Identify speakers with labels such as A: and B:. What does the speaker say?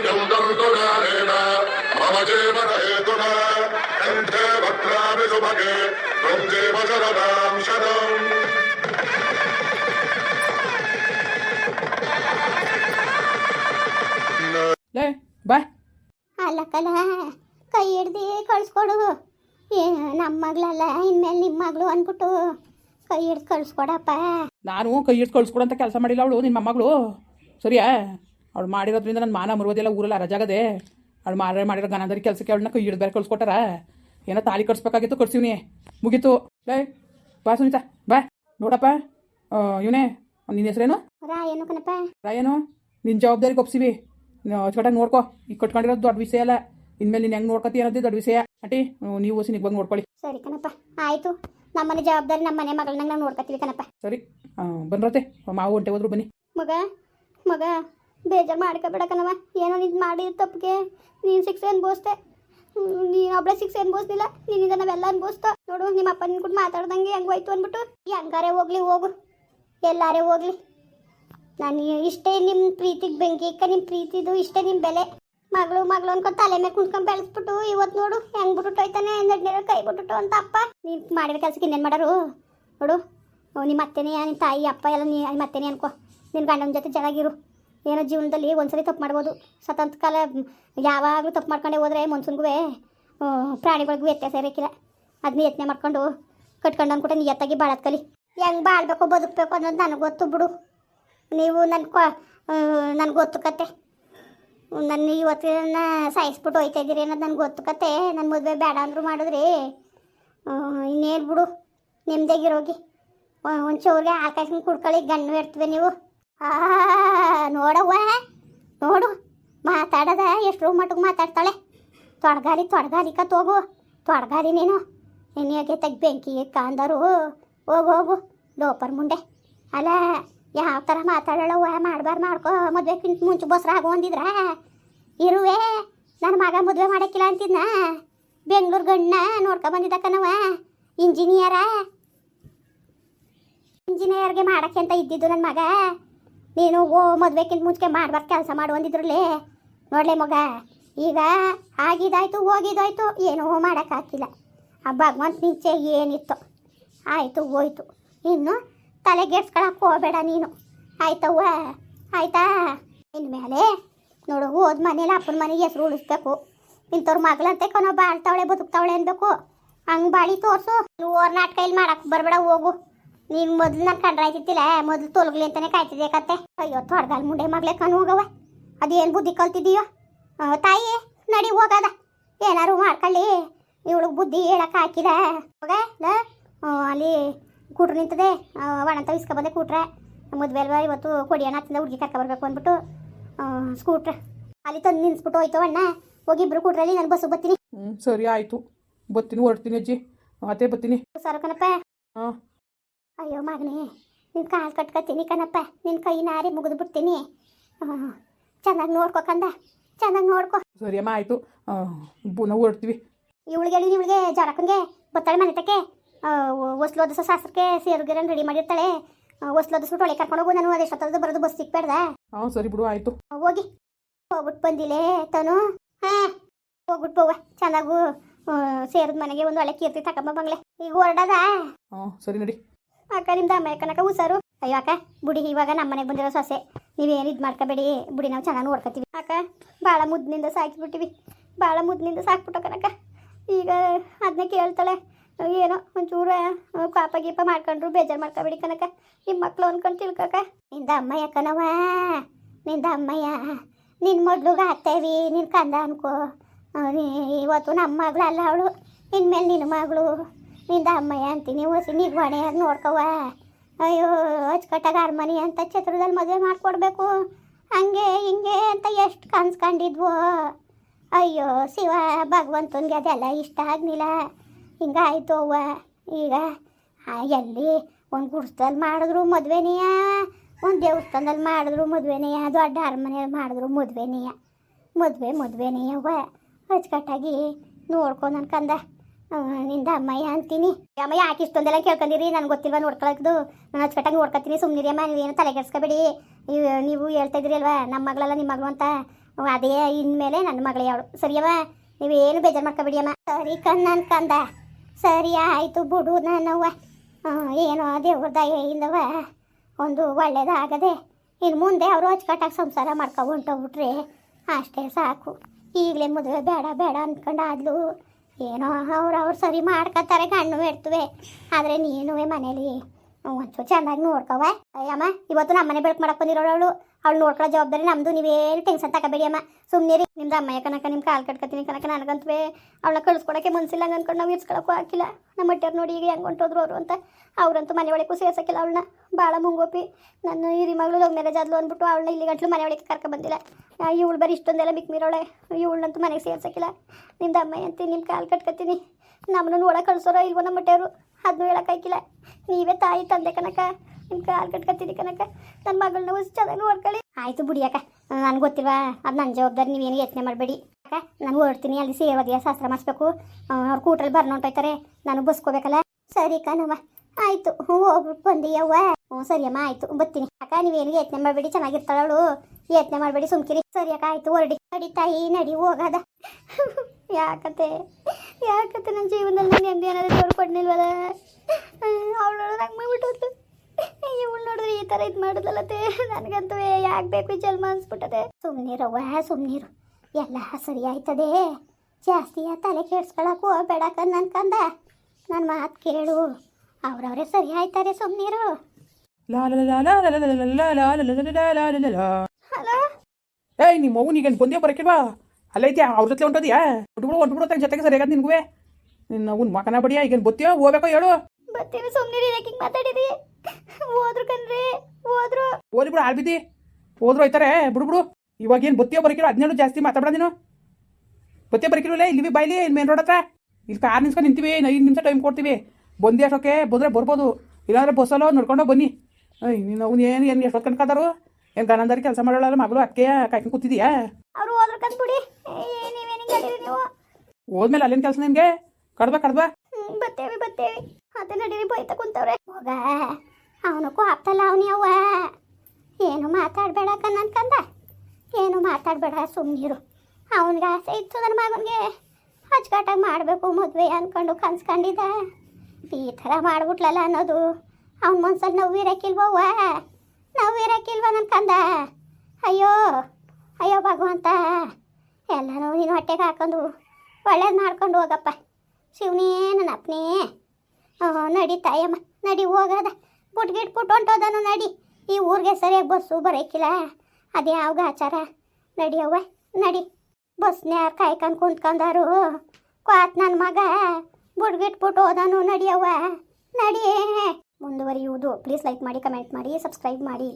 A: ौदन्तुकारेण मम जीवन हेतुना कण्ठे भद्रामि सुभगे त्वं जीव शरदां शतम्
B: ಲೇ ಬಾ
C: ಅಲ್ಲಕ್ಕಲ್ಲ ಕೈ ಹಿಡ್ದು ಕಳಿಸ್ಕೊಡು ಏ ನಮ್ಮ ಮಗಳಲ್ಲ ಇನ್ಮೇಲೆ ನಿಮ್ಮ ಮಗಳು ಅಂದ್ಬಿಟ್ಟು ಕೈ ಹಿಡ್ದು ಕಳಿಸ್ಕೊಡಪ್ಪ
B: ನಾನು ಕೈ ಇಟ್ಟು ಕಳ್ಸ್ಕೊಡಂತ ಕೆಲಸ ಮಾಡಿಲ್ಲ ಅವಳು ನಿನ್ನ ಮೊಮ್ಮಗಳು ಸರಿಯಾ ಅವಳು ಮಾಡಿರೋದ್ರಿಂದ ನನ್ನ ಮಾನ ಮುರುವುದಿಲ್ಲ ಊರಲ್ಲಿ ರಜಾಗದೆ. ಅವ್ಳು ಮಾರ ಮಾಡಿರೋ ಗನಂದರಿ ಕೆಲಸಕ್ಕೆ ಅವಳನ್ನ ಕೈ ಹಿಡ್ದು ಬೇರೆ ಕಳ್ಸ್ಕೊಟ್ಟಾರ. ಏನೋ ತಾಲಿ ಕಟ್ಸ್ಬೇಕಾಗಿತ್ತು ಕಟ್ಸಿವ್ನಿ ಮುಗೀತು. ಲೈ ಬಾ ಸುನೀತಾ ಬಾ. ನೋಡಪ್ಪ ಇವನೇ ನಿನ್ನ ಹೆಸರೇನು?
C: ರಾಯೇನು ಏನು ಕಣಪ್ಪ?
B: ರಾಯನು ನಿನ್ನ ಜವಾಬ್ದಾರಿಗೆ ಒಪ್ಸಿವಿ. ಅಚ್ಚುಕಟ್ಟಾಗಿ ನೋಡ್ಕೊ. ಈಗ ಕಟ್ಕೊಂಡಿರೋದು ದೊಡ್ಡ ವಿಷಯ ಅಲ್ಲ. ಇನ್ಮೇಲೆ ನೀನು ಹೆಂಗೆ ನೋಡ್ಕೊತಿ ಅನ್ನೋದೇ ದೊಡ್ಡ ವಿಷಯ. ಆಂಟಿ ನೀವು ಸಿನಿಗೆ ಬಂದು ನೋಡ್ಕೊಳ್ಳಿ.
C: ಸರಿ ಕಣಪ್ಪ ಆಯಿತು. ನಮ್ಮನೆ ಜವಾಬ್ದಾರಿ ನಮ್ಮನೆ ಮಗಳನ್ನ ನಾವು ನೋಡ್ಕೊತೀವಿ ಕಣಪ್ಪ.
B: ಸರಿ ಬಂದ್ರತೆ ಮಾವು ಹೊಂಟೆ ಹೋದ್ರು ಬನ್ನಿ.
C: ಮಗ ಮಗ. ಬೇಜಾರು ಮಾಡ್ಕೋಬೇಡಕ್ಕನವ ಏನೋ ಇದು ಮಾಡಿದ ತಪ್ಪಿಗೆ ನೀನು ಶಿಕ್ಷೆ ಅನ್ಭವಿಸ್ದೆ. ನೀನು ಒಬ್ಬಳೆ ಶಿಕ್ಷೆ ಅನ್ಭವಿಸ್ಲಿಲ್ಲ ನಿನ್ನಿಂದ ನಾವೆಲ್ಲ ಅನ್ಭವಿಸ್ತು ನೋಡು, ನಿಮ್ಮ ಅಪ್ಪ ನಿನ್ ಕೂಡ ಮಾತಾಡ್ದಂಗೆ ಹೆಂಗೆ ಹೋಯ್ತು ಅಂದ್ಬಿಟ್ಟು. ಹೆಂಗಾರೆ ಹೋಗ್ಲಿ, ಹೋಗು. ಎಲ್ಲಾರೇ ಹೋಗ್ಲಿ. ನಾನು ಇಷ್ಟೇ ನಿಮ್ಮ ಪ್ರೀತಿಗೆ ಬೆಂಕಿ ಇಕ್ಕ ನಿಮ್ಮ ಪ್ರೀತಿದು ಇಷ್ಟೇ ನಿಮ್ಮ ಬೆಲೆ. ಮಗಳು ಮಗಳು ಅನ್ಕೊಂಡು ತಲೆ ಮೇಲೆ ಕುಂತ್ಕೊಂಡು ಬೆಳೆಸ್ಬಿಟ್ಟು ಇವತ್ತು ನೋಡು ಹೆಂಗ್ ಬಿಟ್ಟು ಹೋಯ್ತಾನೆ ನಡ್ನೇರ ಕೈ ಬಿಟ್ಟು ಅಂತ ಅಪ್ಪ. ನೀನು ಮಾಡಿದ ಕೆಲಸಕ್ಕೆ ಇನ್ನೇನು ಮಾಡೋರು? ನೋಡು. ನಿಮ್ಮ ಅತ್ತೆನೇ ನಿಮ್ಮ ತಾಯಿ, ಅಪ್ಪ ಎಲ್ಲ ನೀ ನಿಮ್ಮ ಅತ್ತೆನೇ ಅನ್ಕೋ. ನಿನ್ನ ಗಂಡನ ಜೊತೆ ಚೆನ್ನಾಗಿರು ಏನೋ ಜೀವನದಲ್ಲಿ ಒಂದ್ಸರಿ ತಪ್ಪು ಮಾಡ್ಬೋದು. ಸತಂತ ಕಾಲ ಯಾವಾಗಲೂ ತಪ್ಪು ಮಾಡ್ಕೊಂಡೆ ಹೋದ್ರೆ ಮನ್ಸನ್ಗೂ ಪ್ರಾಣಿಗಳಿಗೂ ವ್ಯತ್ಯಾಸ ಇರೋಕ್ಕಿಲ್ಲ. ಅದನ್ನ ಯತ್ನೆ ಮಾಡ್ಕೊಂಡು ಕಟ್ಕೊಂಡು ಅಂದ್ಬಿಟ್ಟು ನಿಯತ್ತಾಗಿ ಬಾಳದ್ ಕಲಿ. ಹೆಂಗೆ ಬಾಳ್ಬೇಕು ಬದುಕಬೇಕು ಅನ್ನೋದು ನನಗೆ ಗೊತ್ತು ಬಿಡು. ನೀವು ನನ್ನ ಕೊ ನನಗೆ ಗೊತ್ತು ಕತೆ. ನನ್ನ ಇವತ್ತಿನ ಸಾಯಿಸ್ಬಿಟ್ಟು ಹೋಯ್ತಾ ಇದ್ದೀರಿ ಅನ್ನೋದು ನನಗೆ ಗೊತ್ತು ಕತೆ. ನನ್ನ ಮದುವೆ ಬೇಡ ಅಂದ್ರು ಮಾಡಿದ್ರಿ. ಇನ್ನೇನು ಬಿಡು. ನಿಮ್ದಾಗಿರೋಗಿ ಒಂಚೂರಿಗೆ ಆಕಾಶ ಕುಡ್ಕೊಳ್ಳಿ ಗಣ್ಣು ಇರ್ತೀವಿ ನೀವು. ನೋಡವ್ವ. ನೋಡು, ಮಾತಾಡದ, ಎಷ್ಟು ಮಟ್ಟಿಗೆ ಮಾತಾಡ್ತಾಳೆ. ತೊಡಗಾರಿ ತೊಡಗಾರಿ ಕತ್ ಹೋಗು. ತೊಡಗಾರಿ ನೀನು. ನಿನ್ನೆಗೆ ತೆಗ್ ಬೆಂಕಿ ಕಾಂದರು. ಹೋಗು ಹೋಗು, ಲೋಪರ್ ಮುಂಡೆ. ಅಲ್ಲ, ಯಾವ ಥರ ಮಾತಾಡೋಳವ್ವ? ಮಾಡ್ಬಾರ್ದು ಮಾಡ್ಕೊ. ಮದ್ವೆಕ್ಕಿಂತ ಮುಂಚೆ ಬಸ್ರ ಆಗು ಅಂದಿದ್ರ. ಇರುವೆ ನನ್ನ ಮಗ ಮದುವೆ ಮಾಡೋಕ್ಕಿಲ್ಲ ಅಂತಿದ್ನ. ಬೆಂಗಳೂರು ಗಣ್ಣ ನೋಡ್ಕೊ ಬಂದಿದ್ದ ಇಂಜಿನಿಯರ. ಇಂಜಿನಿಯರ್ಗೆ ಮಾಡಕ್ಕೆ ಅಂತ ಇದ್ದಿದ್ದು ನನ್ನ ಮಗ. ನೀನು ಓ ಮದ್ವೆಕ್ಕಿಂತ ಮುಂಚೆ ಮಾಡ್ಬಾರ್ದು ಕೆಲಸ ಮಾಡು ಅಂದಿದ್ರಲ್ಲಿ. ನೋಡ್ಲೆ ಮಗ, ಈಗ ಆಗಿದಾಯ್ತು, ಹೋಗಿದಾಯ್ತು, ಏನೂ ಮಾಡೋಕ್ಕಾಗಿಲ್ಲ ಆ ಭಗವಂತ ನಿಂಚೆ ಏನಿತ್ತು, ಆಯಿತು, ಹೋಯ್ತು. ಇನ್ನು ತಲೆಗೆಡ್ಸ್ಕೊಳಕ್ಕೆ ಹೋಗಬೇಡ ನೀನು. ಆಯ್ತವ್ವ, ಆಯ್ತಾ? ಇನ್ಮೇಲೆ ನೋಡು, ಹೋದ ಮನೇಲಿ ಅಪ್ಪನ ಮನೆಗೆ ಹೆಸರು ಉಳಿಸ್ಬೇಕು. ಇಂಥವ್ರ ಮಗಳಂತೆ ಕೊನೋ ಬಾಳ್ತಾವಳೆ, ಬದುಕ್ತಾವಳೆ ಅನ್ಬೇಕು. ಹಂಗೆ ಬಾಳಿ ತೋರಿಸು. ಓರ್ ನಾಟಕ ಇಲ್ಲಿ ಮಾಡಕ್ಕೆ ಬರಬೇಡ, ಹೋಗು. ನೀನು ಮೊದ್ಲು ನಾನು ಕಂಡ್ರಾಯ್ತಿತ್ತಿಲ್ಲ ಮೊದ್ಲು ತೊಲಗ್ಲಿ ಅಂತಾನೆ ಕಾಯ್ತಿದ್ದೆ ಕತ್ತೆ. ಅಯ್ಯೋ ತೊಡ್ಗಾಲ್ ಮುಂಡೆ ಮಗ್ಲೆ ಕಣ್ ಹೋಗವ ಅದೇನು ಬುದ್ಧಿ ಕಲ್ತಿದೀಯೋ ತಾಯಿ ನಡಿ ಹೋಗದ. ಏನಾರು ಮಾಡ್ಕೊಳ್ಳಿ. ಇವಳಿಗೆ ಬುದ್ಧಿ ಹೇಳಕ್ಕೆ ಹಾಕಿದ. ಹೋಗ ಅಲ್ಲಿ ಕೂಟ್ರು ನಿಂತದೆ. ಒಣಂತ ಇಸ್ಕೊ ಬಂದೆ ಕೂಟ್ರೆ. ಮದುವೆ ಅಲ್ವಾ? ಇವತ್ತು ಕೊಡಿಯೋಣ ಹತ್ತಿಂದ ಹುಡುಗಿ ಕರ್ಕ ಬರ್ಬೇಕು ಅಂದ್ಬಿಟ್ಟು ಸ್ಕೂಟ್ರ. ಅಲ್ಲಿ ತಂದು ನಿನ್ಸ್ಬಿಟ್ಟು ಹೋಯ್ತು ಅಣ್ಣ ಹೋಗಿ ಇಬ್ರು ಕೂಟ್ರಲ್ಲಿ ನಾನು ಬಸ್ಸು ಬರ್ತೀನಿ.
B: ಸರಿ ಆಯ್ತು. ಬತ್ತೀನಿ ಹೊರಡ್ತೀನಿ ಅಜ್ಜಿ. ಮತ್ತೆ ಬತ್ತೀನಿ
C: ಸರ್ ಕಣಪ್ಪ.
B: ಹಾಂ.
C: ಅಯ್ಯೋ ಮಗನೇ ನಿನ್ನ ಕಾಲು ಕಟ್ಕೊತೀನಿ ಕಣಪ್ಪ. ನಿನ್ನ ಕೈ ನಾರಿ ಮುಗಿದು ಬಿಡ್ತೀನಿ. ಚೆನ್ನಾಗಿ ನೋಡ್ಕೊ ಕಂದ. ಚೆನ್ನಾಗಿ ನೋಡ್ಕೊ.
B: ಸರಿ ಅಮ್ಮ ಆಯಿತು. ನಾವು ಹೊರಡ್ತೀವಿ.
C: ಇವಳಿಗೆ ಹೇಳಿ ಇವಳಿಗೆ ಜರಕಂಗೆ ಬರ್ತಾಳೆ ಮನೆ ತಕ್ಕೆ. ಹೊಸ್ಲೋದ ಶಾಸ್ತ್ರಕ್ಕೆ ಸೇರುಗಿರನ್ ರೆಡಿ ಮಾಡಿರ್ತಾಳೆ. ಹೊಸ್ಲು ಸುಟ್ಟು ಒಳಗೆ ಕರ್ಕೊಂಡು ಹೋಗು. ನಾನು ಅದೆಷ್ಟೊತ್ತದ ಬರೋದು ಬಸ್ ಸಿಕ್ಬೇಡ್ದ?
B: ಹಾಂ ಸರಿ ಬಿಡು ಆಯಿತು.
C: ಹೋಗಿ. ಹೋಗ್ಬಿಟ್ಟು ಬಂದಿಲ್ಲೇ ತಾನು. ಹಾಂ ಹೋಗ್ಬಿಟ್ಟು ಹೋಗ ಚೆನ್ನಾಗೂ ಸೇರಿದ ಮನೆಗೆ ಒಂದು ಒಳ್ಳೆ ಕೀರ್ತಿ ತಕ್ಕಮ್ಮ ಬಂಗ್ಲೆ. ಈಗ ಹೊರಡದ?
B: ಹಾಂ ಸರಿ ನಡಿ.
C: ಅಕ್ಕ, ನಿಮ್ದು ಅಮ್ಮ ಕನಕ ಹುಷಾರು? ಅಯ್ಯೋ ಅಕ್ಕ, ಬುಡಿ, ಇವಾಗ ನಮ್ಮ ಮನೆಗೆ ಬಂದಿರೋ ಸೊಸೆ. ನೀವೇನು ಇದು ಮಾಡ್ಕೋಬೇಡಿ. ಬುಡಿ, ನಾವು ಚೆನ್ನಾಗಿ ನೋಡ್ಕೊತೀವಿ. ಅಕ್ಕ ಭಾಳ ಮುದ್ದಿನಿಂದ ಸಾಕಿಬಿಟ್ಟಿವಿ ಭಾಳ ಮುದ್ದಿನಿಂದ ಸಾಕ್ಬಿಟ್ಟು ಕನಕ ಈಗ ಅದನ್ನೇ ಕೇಳ್ತಾಳೆ. ಏನೋ ಒಂಚೂರು ಪಾಪ ಗೀಪ ಮಾಡ್ಕೊಂಡ್ರು, ಬೇಜಾರು ಮಾಡ್ಕೋಬೇಡಿ ಕನಕ ನಿಮ್ಮ ಮಕ್ಕಳು ಅನ್ಕೊಂಡು ತಿಳ್ಕೊಕ ನಿಂದ ಅಮ್ಮಯ್ಯ ಕಣವ ನಿಂದ ಅಮ್ಮಯ್ಯ. ನಿನ್ನ ಮೊದ್ಲಿಗೆ ಹಾಕ್ತೇವಿ ನಿನ್ನ ಕಂದ ಅನ್ಕೋ. ಇವತ್ತು ನಮ್ಮ ಮಗಳಲ್ಲ ಅವಳು. ಇನ್ಮೇಲೆ ನಿನ್ನ ಮಗಳು. ನಿಂದ ಅಮ್ಮಯ್ಯ ಅಂತೀನಿ ಹೊಸಿ ನಿರ್ವಹಣೆ ನೋಡ್ಕವ ಅಯ್ಯೋ ಅಚ್ಚುಕಟ್ಟಾಗ ಅರಮನೆ ಅಂತ ಛತ್ರದಲ್ಲಿ ಮದುವೆ ಮಾಡಿಕೊಡ್ಬೇಕು. ಹಂಗೆ ಹಿಂಗೆ ಅಂತ ಎಷ್ಟು ಕನ್ಸ್ಕೊಂಡಿದ್ವು ಅಯ್ಯೋ ಶಿವ ಭಗವಂತನಿಗೆ ಅದೆಲ್ಲ ಇಷ್ಟ ಆಗಲಿಲ್ಲ. ಹಿಂಗಾಯ್ತು ಅವ್ವ. ಈಗ ಎಲ್ಲಿ ಒಂದು ಗುಡ್ಸ್ದಲ್ಲಿ ಮಾಡಿದ್ರು ಮದುವೆನೆಯ ಒಂದು ದೇವಸ್ಥಾನದಲ್ಲಿ ಮಾಡಿದ್ರು ಮದುವೆನೆಯ ದೊಡ್ಡ ಅರಮನೆಯಲ್ಲಿ ಮಾಡಿದ್ರು ಮದುವೆನೆಯ. ಮದುವೆ ಮದುವೆನೇ ಅವ್ವ. ಅಚ್ಚುಕಟ್ಟಾಗಿ ನೋಡ್ಕೊ ನನ್ನ ಕಂದ. ಆ, ನಿಂದ ಅಮ್ಮಯ್ಯ ಅಂತೀನಿ. ಅಮ್ಮಯ್ಯ ಯಾಕೆ ಇಷ್ಟೊಂದೆಲ್ಲ ಕೇಳ್ಕೊಂಡಿರಿ, ನನಗೆ ಗೊತ್ತಿಲ್ವಾ ನೋಡ್ಕೊಳಕ್ದು? ನಾನು ಅಚ್ಚುಕಟ್ಟಾಗಿ ನೋಡ್ಕೊತೀನಿ ಸುಮ್ಮನಿರಿ ಅಮ್ಮ ನೀವೇನು ತಲೆ ಕೆಡ್ಸ್ಕೊಬೇಡಿ. ನೀವು ನೀವು ಹೇಳ್ತಾ ಇದ್ರಿ ಅಲ್ವಾ ನಮ್ಮ ಮಗಳಲ್ಲ ನಿಮ್ಮ ಮಗಳು ಅಂತ? ಅದೇ ಇನ್ಮೇಲೆ ನನ್ನ ಮಗಳೇ ಅವಳು. ಸರಿಯವ ನೀವೇನು ಬೇಜಾರು ಮಾಡ್ಕೊಬೇಡಿ ಅಮ್ಮ. ಸರಿ ಕಣ್ ಕಂದ, ಸರಿ ಆಯಿತು ಬಿಡು ನಾನವ್ವ. ಏನೋ ದೇವ್ರ ದಯೆಯಿಂದವ ಒಂದು ಒಳ್ಳೇದಾಗದೆ ಇನ್ನು ಮುಂದೆ ಅವರು ಅಚ್ಚುಕಟ್ಟಾಗಿ ಸಂಸಾರ ಮಾಡ್ಕೊಂಡು ಹೊಂಟೋಗ್ಬಿಟ್ರೆ ಅಷ್ಟೇ ಸಾಕು. ಈಗಲೇ ಮದುವೆ ಬೇಡ ಬೇಡ ಅಂದ್ಕೊಂಡು ಆದ್ಲು. ಏನೋ ಅವ್ರು ಸರಿ ಮಾಡ್ಕೊತಾರೆ ಕಣ್ಣು ಇಡ್ತುವೆ ಆದರೆ ನೀನು ಮನೇಲಿ ಒಂಚೂರು ಚೆನ್ನಾಗಿ ನೋಡ್ಕವ ಅಯ್ಯಮ್ಮ ಇವತ್ತು ನಮ್ಮ ಮನೆ ಬೆಳಕು ಮಾಡಕ್ ಬಂದಿರೋಳು ಅವಳು. ಅವ್ಳು ನೋಡ್ಕೊಳ್ಳೋ ಜವಾಬ್ದಾರಿ ನಮ್ದು, ನೀವೇನು ಟೆನ್ಷನ್ ತಗೋಬೇಡಿ ಅಮ್ಮ. ಸುಮ್ಮನೆ ನಿಮ್ದು ಅಮ್ಮ ಕನಕ ನಿಮ್ಮ ಕಾಲು ಕಟ್ಕೊತೀನಿ ಕನಕ ನನಗಂತವೇ. ಅವಳ ಕಳಿಸ್ಕೊಡಕ್ಕೆ ಮನ್ಸಿಲ್ಲ ಅನ್ಕೊಂಡು ನಾವು ಇರ್ಸ್ಕೊಳಕ್ಕೂ ಹಾಕಿಲ್ಲ ನಮ್ಮ ಅಟ್ಟಿಯವ್ರು ನೋಡಿ ಈಗ ಹೆಂಗೆ ಹೊಂಟೋದ್ರು ಅವರು ಅಂತ. ಅವ್ರಂತೂ ಮನೆ ಒಳಗೂ ಸೇರ್ಸಕ್ಕಿಲ್ಲ ಅವಳನ್ನ. ಭಾಳ ಮುಂಗೋಪಿ. ನನ್ನ ಹಿರಿ ಮಗಳು ಲವ್ ಮ್ಯಾರೇಜ್ ಆದ್ಲು ಅಂದ್ಬಿಟ್ಟು ಅವಳನ್ನ ಇಲ್ಲಿ ಗಂಟ್ಲು ಮನೆ ಒಳಗೆ ಕರ್ಕೊ ಬಂದಿಲ್ಲ. ಇವಳು ಬರೀ ಇಷ್ಟೊಂದೆಲ್ಲ ಮಿಕ್ಮಿರೋಳೆ ಇವಳನ್ನಂತೂ ಮನೆಗೆ ಸೇರ್ಸಕ್ಕಿಲ್ಲ. ನಿಮ್ದು ಅಮ್ಮ ಅಂತೀನಿ ನಿಮ್ಮ ಕಾಲು ಕಟ್ಕೊತೀನಿ. ನಮ್ಮನ್ನು ಒಳಗೆ ಕಳ್ಸೋರೋ ಇಲ್ವೋ ನಮ್ಮ ಮಟ್ಟೆಯವರು ಅದನ್ನು ಹೇಳೋಕ್ಕಾಗಿಲ್ಲ ನೀವೇ ತಾಯಿ, ತಂದೆ ಕನಕ ನಿಮ್ಮ ಕಾಲು ಕಟ್ಕೊತೀನಿ ಕನಕ ನನ್ನ ಮಗಳನ್ನ ಉಸ್ ಚೆನ್ನಾಗಿ ನೋಡ್ಕೊಳ್ಳಿ. ಆಯಿತು ಬಿಡಿಯಕ್ಕ ನನಗೆ ಗೊತ್ತಿಲ್ವಾ? ಅದು ನನ್ನ ಜವಾಬ್ದಾರಿ ನೀವೇನು ಯೋಚನೆ ಮಾಡಬೇಡಿ. ಅಕ್ಕ, ನಾನು ಹೊರಡ್ತೀನಿ, ಅಲ್ಲಿ ಸೇವದಿಯ ಶಾಸ್ತ್ರ ಮಾಡಿಸ್ಬೇಕು. ಅವ್ರ ಕೂಟ್ರಲ್ಲಿ ಬರ್ನ ಹೊಂಟೋಯ್ತಾರೆ ನಾನು ಬಸ್ಕೋಬೇಕಲ್ಲ? ಸರಿ ಕಣವ್ವ ಆಯಿತು. ಹ್ಞೂ ಹೋಗ್ಬಿಟ್ಟು ಬಂದಿಯವ್ವ ಹ್ಞೂ ಸರಿಯಮ್ಮ ಆಯಿತು. ಬರ್ತೀನಿ ಅಕ್ಕ ನೀವೇನು ಯೋಚನೆ ಮಾಡಬೇಡಿ? ಚೆನ್ನಾಗಿರ್ತಾಳವಳು ಯೋಚನೆ ಮಾಡಬೇಡಿ, ಸುಮ್ಕಿರಿ. ಸರಿ ಅಕ್ಕ, ಆಯಿತು, ಹೊರಡಿ. ನಡಿ ತಾಯಿ, ನಡಿ, ಹೋಗದ. ಯಾಕತೆ ಯಾಕತೆ ನನ್ನ ಜೀವನದಲ್ಲಿ ನಾನು ನೆಮ್ಮದಿ ಏನಾದರೂ ತೋರು ಕೊಡ್ನಿಲ್ವಲ್ಲ ಅವಳು ನಂಗೆ ಮಾಡ್ಬಿಟ್ಟು ಇವಳು ನೋಡಿದ್ರೆ ಈ ಥರ ಇದು ಮಾಡೋದಲ್ಲತ್ತೆ ನನಗಂತೂ ಯಾಕೆ ಬೇಕು ಈ ಜನ್ಮ ಅನ್ಸ್ಬಿಟ್ಟದೆ ಸುಮ್ಮನಿರವ್ವ ಸುಮ್ಮನಿರು ಎಲ್ಲ ಸರಿ ಆಯ್ತದೆ ಜಾಸ್ತಿ ತಲೆ ಕೆಡ್ಸ್ಕೊಳಕ್ಕೂ ಬೇಡಕ ನನ್ನ ಕಂದ ನನ್ನ ಮಾತು ಕೇಳು ಅವ್ರವ್ರೆ ಸರಿ ಆಯ್ತಾರೆ ಸುಮ್ಮನಿರು ಹಲೋ
B: ಏಯ್ ನಿಮ್ಮ ಅವ್ನಿಗೆ ಬಂದೇ ಬರಕ್ಕೆ ಬಾ ಅಲ್ಲ ಐತಿಯಾ ಅವ್ರ ಜೊತೆ ಹೊಂಟೋದಿಯಾ ಹೊಟ್ಬಿಡು ಹೊಂಟ್ಬಿಡು ತನ್ನ ಜೊತೆಗೆ ಸರಿಯಾಗದ ನಿನ್ಗುವೆ ನಿನ್ನ ಅವ್ನು ಮಕನ ಬಡಿಯಾ ಈಗ ಬತ್ತೀಯೋ ಹೋಗ್ಬೇಕೋ ಹೇಳು.
C: ಬತ್ತೀವಿ ಸುಮ್ಮನೆ ಯಾಕಿಂಗ್ ಮಾತಾಡಿರಿ. ಹೋದ್ರು ಕಣ್ರಿ ಹೋದ್ರು.
B: ಓದಿ ಬಿಡು ಆಳ್ಬಿದ್ದಿ ಹೋದ್ರು ಹೋಯ್ತಾರೆ ಬಿಡು ಬಿಡು. ಇವಾಗ ಏನು ಬತ್ತಿಯೋ ಬರಕಿರೋ ಹದಿನೇಳು ಜಾಸ್ತಿ ಮಾತಾಡ ನೀನು. ಬತ್ತಿಯೋ ಬರಕಿಲ್ವಲ್ಲ ಇಲ್ಲಿ ಬಾಯ್ಲಿ ಮೇನ್ ರೋಡ್ ಹತ್ರ. ಇಲ್ಲಿ ಕಾರ್ ನಿಲ್ಸ್ಕೊಂಡು ನಿಂತೀವಿ ಐದು ನಿಮಿಷ ಟೈಮ್ ಕೊಡ್ತೀವಿ. ಬಂದು ಅಷ್ಟೊಕ್ಕೆ ಬಂದರೆ ಬರ್ಬೋದು. ಇಲ್ಲಾಂದ್ರೆ ಬಸ್ಸಲ್ಲೋ ನೋಡ್ಕೊಂಡು ಬನ್ನಿ. ನೀನು ಅವ್ನು ಏನು ಏನು ಎಷ್ಟೊತ್ತು ಕಣ್ಕಾದಾರು ಏನು ಗನಂದಾರಿ ಕೆಲಸ ಮಾಡೋಳಲ್ಲ ಮಗಳು ಅಕ್ಕೆ ಕಾಯ್ಕೊಂಡು ಕೂತಿದೀಯಾ?
C: ಅವ್ರು ಹೋದ್ರು ಕಂದ್ಬಿಡಿ ನೀವೇನು ಹಿಂಗೆ ಹೇಳಿರಿ ನೀವು
B: ಹೋದ್ಮೇಲೆ ಅಲ್ಲಿನ ಕೆಲಸ ನಿನಗೆ ಕಡ್ದ
C: ಕಡ್ದ ಬತ್ತೇವಿ ಬತ್ತೇವಿ. ಅದೇ ನಡೀರಿ ಬೈತ ಕುಂತವ್ರೆ. ಹೋಗ. ಅವನು ಕೋಪ್ತಲ್ಲ ಅವನಿ ಅವ್ವ ಏನು ಮಾತಾಡಬೇಡ ಕನ್ನನ್ಕಂದ ಏನು ಮಾತಾಡಬೇಡ ಸುಮ್ಮನಿರು ಅವನಿಗೆ ಆಸೆ ಇತ್ತು ನನ್ನ ಮಗನಿಗೆ. ಅಚ್ಚುಕಟ್ಟಾಗಿ ಮಾಡಬೇಕು ಮದುವೆ ಅಂದ್ಕೊಂಡು ಕನ್ಸ್ಕೊಂಡಿದ್ದ ಈ ಥರ ಮಾಡ್ಬಿಟ್ಲಲ್ಲ ಅನ್ನೋದು. ಅವನ ಮನ್ಸಲ್ಲಿ ನೋವು ಇರಕ್ಕಿಲ್ವವ್ವ ನೋವು ಇರಕ್ಕಿಲ್ವ ನನ್ಕಂದ ಅಯ್ಯೋ ಅಯ್ಯೋ ಭಗವಂತ. ಎಲ್ಲನೂ ನೀನು ಹೊಟ್ಟೆಗೆ ಹಾಕೊಂಡು ಒಳ್ಳೇದು ಮಾಡ್ಕೊಂಡು ಹೋಗಪ್ಪ. ಶಿವನೇ ನನ್ನ ಅಪ್ಪನೇ ನಡಿ ತಾಯಮ್ಮ, ನಡಿ ಹೋಗದ. ಬುಟ್ಗಿಟ್ಬಿಟ್ಟು ಹೊಂಟೋದನು, ನಡಿ. ಈ ಊರಿಗೆ ಸರಿಯಾಗಿ ಬಸ್ಸು ಬರೋಕ್ಕಿಲ್ಲ ಅದು ಯಾವಾಗ ಆಚಾರ. ನಡಿಯವ್ವ ನಡಿ. ಬಸ್ನ ಯಾರು ಕಾಯ್ಕೊಂಡು ಕುಂತ್ಕೊಂಡಾರು. ಕ್ವಾತ್ ನನ್ನ ಮಗ. ಬುಡ್ಗಿಟ್ಬಿಟ್ಟು ಹೋದನು ನಡಿಯವ್ವ ನಡಿ. ಮುಂದುವರಿಯುವುದು. ಪ್ಲೀಸ್ ಲೈಕ್ ಮಾಡಿ, ಕಮೆಂಟ್ ಮಾಡಿ, ಸಬ್ಸ್ಕ್ರೈಬ್ ಮಾಡಿ.